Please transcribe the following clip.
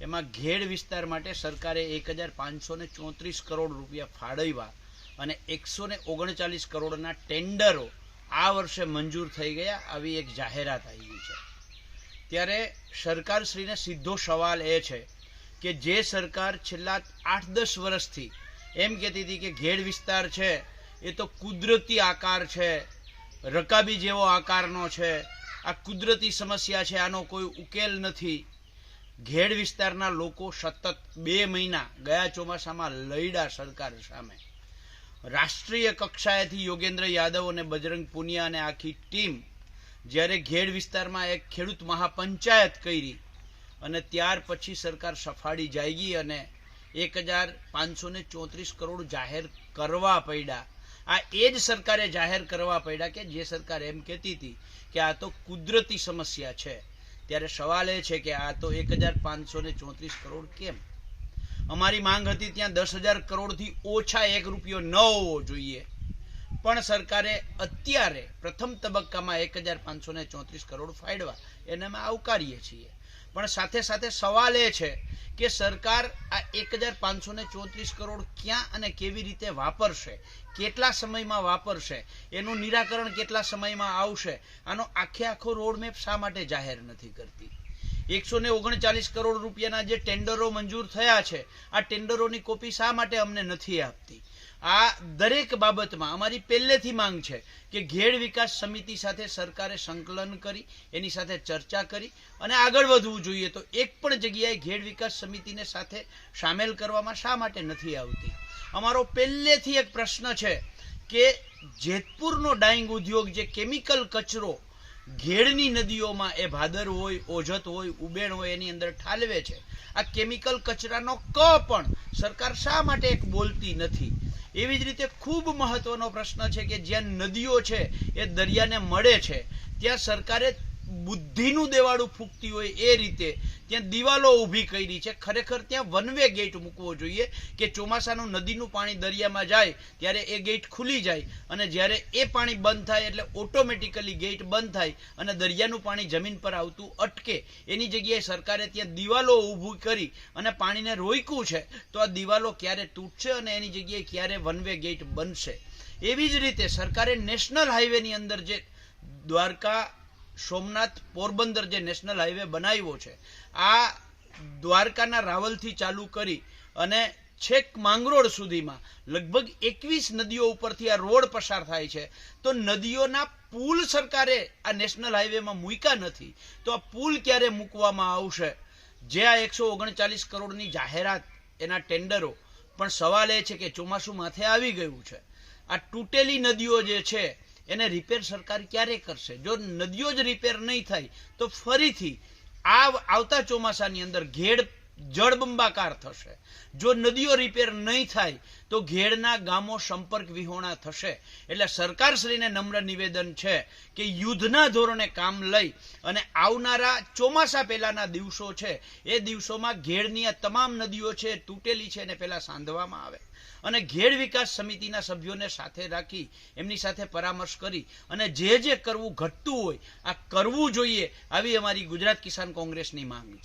એમાં ઘેડ વિસ્તાર માટે સરકારે એક હજાર પાંચસો ને ચોત્રીસ કરોડ રૂપિયા ફાળવ્યા અને એકસો ને ઓગણચાલીસ કરોડના ટેન્ડરો આ વર્ષે મંજૂર થઈ ગયા આવી એક જાહેરાત આવી છે. ત્યારે સરકારશ્રીને સીધો સવાલ એ છે કે જે સરકાર છેલ્લા આઠ દસ વર્ષથી એમ કહેતી હતી કે ઘેડ વિસ્તાર છે, એ તો કુદરતી આકાર છે, રકાબી જેવો આકારનો છે, આ કુદરતી સમસ્યા છે, આનો કોઈ ઉકેલ નથી. ઘેડ વિસ્તારના લોકો સતત બે મહિના ગયા ચોમાસામાં લડ્યા સરકાર સામે. રાષ્ટ્રીય કક્ષાએથી યોગેન્દ્ર યાદવ અને બજરંગ પુનિયા અને આખી ટીમ જ્યારે ઘેડ વિસ્તારમાં એક ખેડૂત મહાપંચાયત કરી અને ત્યાર પછી સરકાર સફાળી જાયગી અને એક હજાર પાંચસો ને ચોત્રીસ કરોડ જાહેર કરવા પડ્યા. આ એ જ સરકારે જાહેર કરવા પડ્યા કે જે સરકાર એમ કહેતી હતી કે આ તો કુદરતી સમસ્યા છે. ત્યારે સવાલ એ છે કે આ તો એક હજાર પાંચસો ને ચોત્રીસ કરોડ કેમ? અમારી માંગ હતી ત્યાં દસ હજાર કરોડથી ઓછા એક રૂપિયો ન હોવો જોઈએ. પણ સરકારે અત્યારે પ્રથમ તબક્કામાં એક હજાર પાંચસો ને ચોત્રીસ કરોડ ફાળવા એને અમે આવકારીએ છીએ. પણ સાથે સાથે સવાલ એ છે કે સરકાર આ એક હજાર પાંચસો ને ચોત્રીસ કરોડ ક્યાં અને કેવી રીતે વાપરશે? કેટલા સમયમાં વાપરશે? એનું નિરાકરણ કેટલા સમયમાં આવશે? આનો આખે આખો રોડમેપ શા માટે જાહેર નથી કરતી? એકસો ને ઓગણચાલીસ કરોડ રૂપિયાના જે ટેન્ડરો મંજૂર થયા છે, આ ટેન્ડરોની કોપી શા માટે અમને નથી આપતી? આ દરેક બાબતમાં અમારી પહેલેથી માંગ છે કે ઘેડ વિકાસ સમિતિ સાથે સરકારે સંકલન કરી, એની સાથે ચર્ચા કરી અને આગળ વધવું જોઈએ તો એક પણ જગ્યાએ ઘેડ વિકાસ સમિતિને સાથે સામેલ કરવામાં શા માટે નથી આવતી? અમારો પહેલેથી એક પ્રશ્ન છે કે જેતપુરનો ડાઈંગ ઉદ્યોગ જે કેમિકલ કચરો ઘેડની નદીઓમાં એ ભાદર હોય, ઓજત હોય, ઉબેણ હોય, એની અંદર ઠાલવે છે. આ કેમિકલ કચરાનો ક પણ સરકાર શા માટે એક બોલતી નથી? એવી જ રીતે ખૂબ મહત્વનો પ્રશ્ન છે કે જ્યાં નદીઓ છે, એ દરિયાને મળે છે, ત્યાં સરકારે બુદ્ધિનું દેવાળું ફૂંકતી હોય એ રીતે ત્યાં દિવાલો ઊભી કરી છે. ખરેખર ત્યાં વન વે ગેટ મૂકવો જોઈએ કે ચોમાસાનું નદીનું પાણી દરિયામાં જાય ત્યારે એ ગેટ ખુલી જાય અને જ્યારે એ પાણી બંધ થાય એટલે ઓટોમેટિકલી ગેટ બંધ થાય અને દરિયાનું પાણી જમીન પર આવતું અટકે. એની જગ્યાએ સરકારે ત્યાં દિવાલો ઊભી કરી અને પાણીને રોક્યું છે. તો આ દિવાલો ક્યારે તૂટશે અને એની જગ્યાએ ક્યારે વન વે ગેટ બનશે? એવી જ રીતે સરકારે નેશનલ હાઈવેની અંદર જે દ્વારકા સોમનાથ પોરબંદર જે નેશનલ હાઈવે બનાવ્યો છે, આ દ્વારકાના રાવલથી ચાલુ કરી અને છેક માંગરોળ સુધીમાં લગભગ એકવીસ નદીઓ ઉપરથી આ રોડ પસાર થાય છે. તો નદીઓના પુલ સરકારે આ નેશનલ હાઈવેમાં મૂક્યા નથી. તો આ પુલ ક્યારે મૂકવામાં આવશે? જે આ એકસો ઓગણચાલીસ કરોડની જાહેરાત એના ટેન્ડરો, પણ સવાલ એ છે કે ચોમાસું માથે આવી ગયું છે. આ તૂટેલી નદીઓ જે છે એને રિપેર સરકાર ક્યારે કરશે? જો નદીઓ જ રિપેર નહીં થાય, તો ફરીથી આ આવતા ચોમાસાની અંદર ઘેડ જળબંબાકાર થશે. જો નદીઓ રિપેર નહીં થાય, તો ઘેડના ગામો સંપર્ક વિહોણા થશે. એટલે સરકારશ્રીને નમ્ર નિવેદન છે કે યુદ્ધના ધોરણે કામ લઈ અને આવનારા ચોમાસા પહેલાના દિવસો છે, એ દિવસોમાં ઘેડની આ તમામ નદીઓ છે તૂટેલી છે, એને પહેલા સાંધવામાં આવે. અને ઘેડ વિકાસ સમિતિના સભ્યોને સાથે રાખી, એમની સાથે પરામર્શ કરી અને જે જે કરવું ઘટતું હોય, આ કરવું જોઈએ, આવી અમારી ગુજરાત કિસાન કોંગ્રેસની માંગ છે.